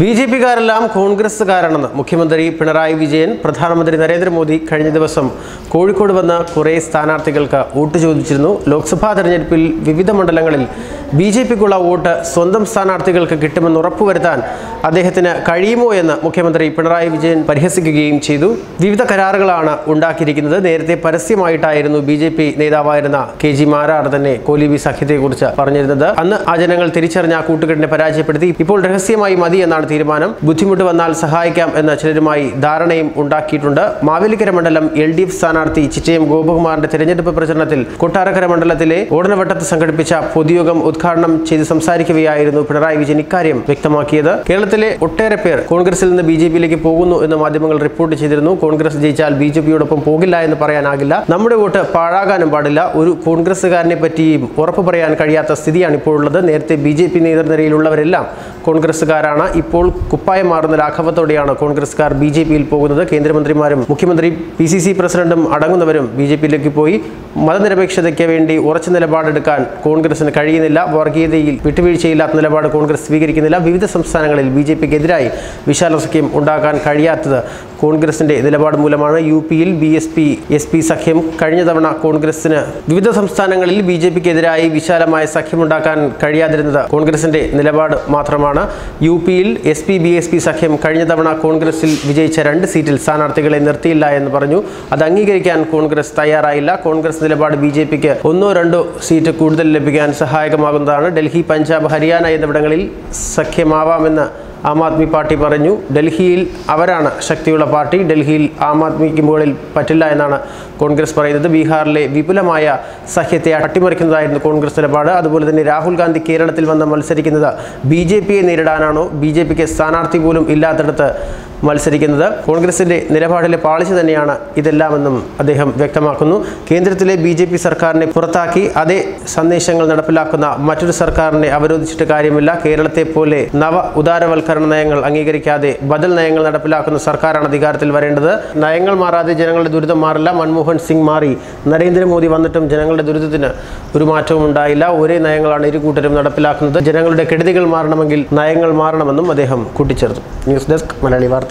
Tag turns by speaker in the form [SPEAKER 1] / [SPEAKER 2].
[SPEAKER 1] B J പിക്കാരെല്ലാം കോൺഗ്രസ്സുകാരാണെന്ന് മുഖ്യമന്ത്രി പിണറായി വിജയൻ പ്രധാനമന്ത്രി നരേന്ദ്രമോദി കഴിഞ്ഞ ദിവസം കോഴിക്കോട് വന്ന കുറേ സ്ഥാനാർത്ഥികൾക്ക് വോട്ട് ചോദിച്ചിരുന്നു ലോക്സഭാ തെരഞ്ഞെടുപ്പിൽ വിവിധ മണ്ഡലങ്ങളിൽ ബി ജെ പിക്കുള്ള വോട്ട് സ്വന്തം സ്ഥാനാർത്ഥികൾക്ക് കിട്ടുമെന്ന് ഉറപ്പുവരുത്താൻ അദ്ദേഹത്തിന് കഴിയുമോ എന്ന് മുഖ്യമന്ത്രി പിണറായി വിജയൻ പരിഹസിക്കുകയും ചെയ്തു വിവിധ കരാറുകളാണ് ഉണ്ടാക്കിയിരിക്കുന്നത് നേരത്തെ പരസ്യമായിട്ടായിരുന്നു ബി ജെ പി നേതാവായിരുന്ന കെ ജി മാരാർ തന്നെ കോലിബി സഖ്യത്തെക്കുറിച്ച് പറഞ്ഞിരുന്നത് അന്ന് ആ ജനങ്ങൾ തിരിച്ചറിഞ്ഞ കൂട്ടുകെട്ടിനെ പരാജയപ്പെടുത്തി ഇപ്പോൾ രഹസ്യമായി മതി എന്നാണ് തീരുമാനം ബുദ്ധിമുട്ട് വന്നാൽ സഹായിക്കാം എന്ന ചിലരുമായി ധാരണയും ഉണ്ടാക്കിയിട്ടുണ്ട് മാവേലിക്കര മണ്ഡലം എൽ ഡി എഫ് സ്ഥാനാർത്ഥി ചിറ്റയം ഗോപകുമാറിന്റെ തിരഞ്ഞെടുപ്പ് പ്രചരണത്തിൽ കൊട്ടാരക്കര മണ്ഡലത്തിലെ ഓടനവട്ടത്ത് സംഘടിപ്പിച്ച പൊതുയോഗം ഉദ്ഘാടനം ചെയ്ത് സംസാരിക്കുകയായിരുന്നു പിണറായി വിജയൻ ഇക്കാര്യം വ്യക്തമാക്കിയത് കേരളത്തിലെ ഒട്ടേറെ പേർ കോൺഗ്രസിൽ നിന്ന് ബി ജെ പിയിലേക്ക് പോകുന്നു എന്ന് മാധ്യമങ്ങൾ റിപ്പോർട്ട് ചെയ്തിരുന്നു കോൺഗ്രസ് ജയിച്ചാൽ ബി ജെ പിയോടൊപ്പം പോകില്ല എന്ന് പറയാനാകില്ല നമ്മുടെ വോട്ട് പാഴാകാനും പാടില്ല ഒരു കോൺഗ്രസ്സുകാരനെ പറ്റിയും ഉറപ്പ് പറയാൻ കഴിയാത്ത സ്ഥിതിയാണ് ഇപ്പോഴുള്ളത് നേരത്തെ ബി ജെ പി നേതൃനിരയിലുള്ളവരെല്ലാം കോൺഗ്രസ്സുകാരാണ് ഇപ്പോൾ കുപ്പായം മാറുന്ന രാഘവത്തോടെയാണ് കോൺഗ്രസ്സുകാർ ബി ജെ പിയിൽ പോകുന്നത് കേന്ദ്രമന്ത്രിമാരും മുഖ്യമന്ത്രി പി സി സി പ്രസിഡന്റും അടങ്ങുന്നവരും ബി ജെ പിയിലേക്ക് പോയി മതനിരപേക്ഷതയ്ക്ക് വേണ്ടി ഉറച്ച നിലപാടെടുക്കാൻ കോൺഗ്രസിന് കഴിയുന്നില്ല വർഗീയതയിൽ വിട്ടുവീഴ്ചയില്ലാത്ത നിലപാട് കോൺഗ്രസ് സ്വീകരിക്കുന്നില്ല വിവിധ സംസ്ഥാനങ്ങളിൽ ബി ജെ പിക്കെതിരായി വിശാല സഖ്യം ഉണ്ടാക്കാൻ കഴിയാത്തത് കോൺഗ്രസിന്റെ നിലപാട് മൂലമാണ് യു പിയിൽ B S P S P സഖ്യം കഴിഞ്ഞ തവണ കോൺഗ്രസിന് വിവിധ സംസ്ഥാനങ്ങളിൽ ബി ജെ പിക്കെതിരായി വിശാലമായ സഖ്യമുണ്ടാക്കാൻ കഴിയാതിരുന്നത് കോൺഗ്രസിന്റെ നിലപാട് മാത്രമാണ് യു പിയിൽ S P B S P സഖ്യം കഴിഞ്ഞ തവണ കോൺഗ്രസിൽ വിജയിച്ച രണ്ട് സീറ്റിൽ സ്ഥാനാർത്ഥികളെ നിർത്തിയില്ല എന്ന് പറഞ്ഞു അത് അംഗീകരിക്കാൻ കോൺഗ്രസ് തയ്യാറായില്ല കോൺഗ്രസ് നിലപാട് ബി ജെ പിക്ക് ഒന്നോ രണ്ടോ സീറ്റ് കൂടുതൽ ലഭിക്കാൻ സഹായകമാകും ഉണ്ടാകുന്നതാണ് ഡൽഹി പഞ്ചാബ് ഹരിയാന എന്നിവിടങ്ങളിൽ സഖ്യമാവാമെന്ന് ആം ആദ്മി പാർട്ടി പറഞ്ഞു ഡൽഹിയിൽ അവരാണ് ശക്തിയുള്ള പാർട്ടി ഡൽഹിയിൽ ആം ആദ്മിക്ക് മുകളിൽ പറ്റില്ല എന്നാണ് കോൺഗ്രസ് പറയുന്നത് ബീഹാറിലെ വിപുലമായ സഖ്യത്തെ അട്ടിമറിക്കുന്നതായിരുന്നു കോൺഗ്രസ് നിലപാട് അതുപോലെ തന്നെ രാഹുൽ ഗാന്ധി കേരളത്തിൽ വന്ന് മത്സരിക്കുന്നത് ബി നേരിടാനാണോ ബി സ്ഥാനാർത്ഥി പോലും ഇല്ലാത്തിടത്ത് മത്സരിക്കുന്നത് കോൺഗ്രസിന്റെ നിലപാടിലെ പാളിച്ച് തന്നെയാണ് ഇതെല്ലാമെന്നും അദ്ദേഹം വ്യക്തമാക്കുന്നു കേന്ദ്രത്തിലെ ബി ജെ പി സർക്കാരിനെ പുറത്താക്കി അതേ സന്ദേശങ്ങൾ നടപ്പിലാക്കുന്ന മറ്റൊരു സർക്കാരിനെ അവരോധിച്ചിട്ട് കാര്യമില്ല കേരളത്തെ പോലെ നവ ഉദാരവൽക്കരണ നയങ്ങൾ അംഗീകരിക്കാതെ ബദൽ നയങ്ങൾ നടപ്പിലാക്കുന്ന സർക്കാരാണ് അധികാരത്തിൽ വരേണ്ടത് നയങ്ങൾ മാറാതെ ജനങ്ങളുടെ ദുരിതം മാറില്ല മൻമോഹൻ സിംഗ് മാറി നരേന്ദ്രമോദി വന്നിട്ടും ജനങ്ങളുടെ ദുരിതത്തിന് ഒരു മാറ്റവും ഉണ്ടായില്ല ഒരേ നയങ്ങളാണ് ഇരു കൂട്ടരും നടപ്പിലാക്കുന്നത് ജനങ്ങളുടെ കെടുതികൾ മാറണമെങ്കിൽ നയങ്ങൾ മാറണമെന്നും അദ്ദേഹം കൂട്ടിച്ചേർത്തു ന്യൂസ് ഡെസ്ക് മലയാളി വാർത്ത